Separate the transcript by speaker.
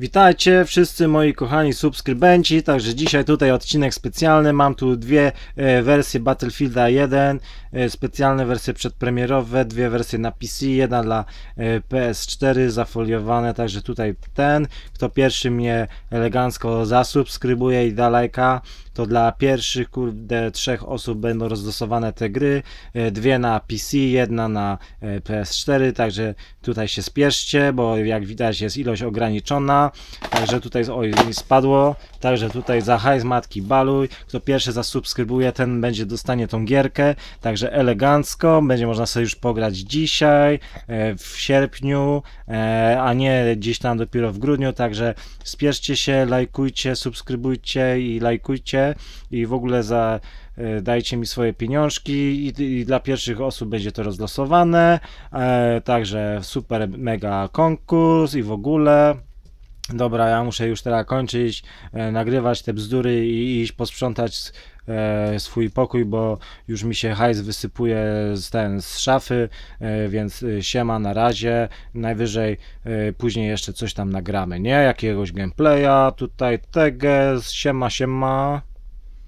Speaker 1: Witajcie wszyscy moi kochani subskrybenci, także dzisiaj tutaj odcinek specjalny, mam tu dwie e, wersje Battlefielda 1, e, specjalne wersje przedpremierowe, dwie wersje na PC, jedna dla e, PS4 zafoliowane, także tutaj ten, kto pierwszy mnie elegancko zasubskrybuje i da lajka, to dla pierwszych kurde trzech osób będą rozlosowane te gry, e, dwie na PC, jedna na e, PS4, także tutaj się spieszcie, bo jak widać jest ilość ograniczona, także tutaj oj spadło, także tutaj za hajs matki baluj, kto pierwszy zasubskrybuje ten będzie dostanie tą gierkę, także elegancko, będzie można sobie już pograć dzisiaj, e, w sierpniu, e, a nie gdzieś tam dopiero w grudniu, także spieszcie się, lajkujcie, subskrybujcie i lajkujcie. I w ogóle za e, dajcie mi swoje pieniążki i, i dla pierwszych osób będzie to rozlosowane, e, także super mega konkurs i w ogóle Dobra, ja muszę już teraz kończyć, e, nagrywać te bzdury i iść posprzątać e, swój pokój, bo już mi się hajs wysypuje z, ten, z szafy, e, więc e, siema na razie. Najwyżej e, później jeszcze coś tam nagramy, nie? Jakiegoś gameplaya, tutaj teges, siema, siema.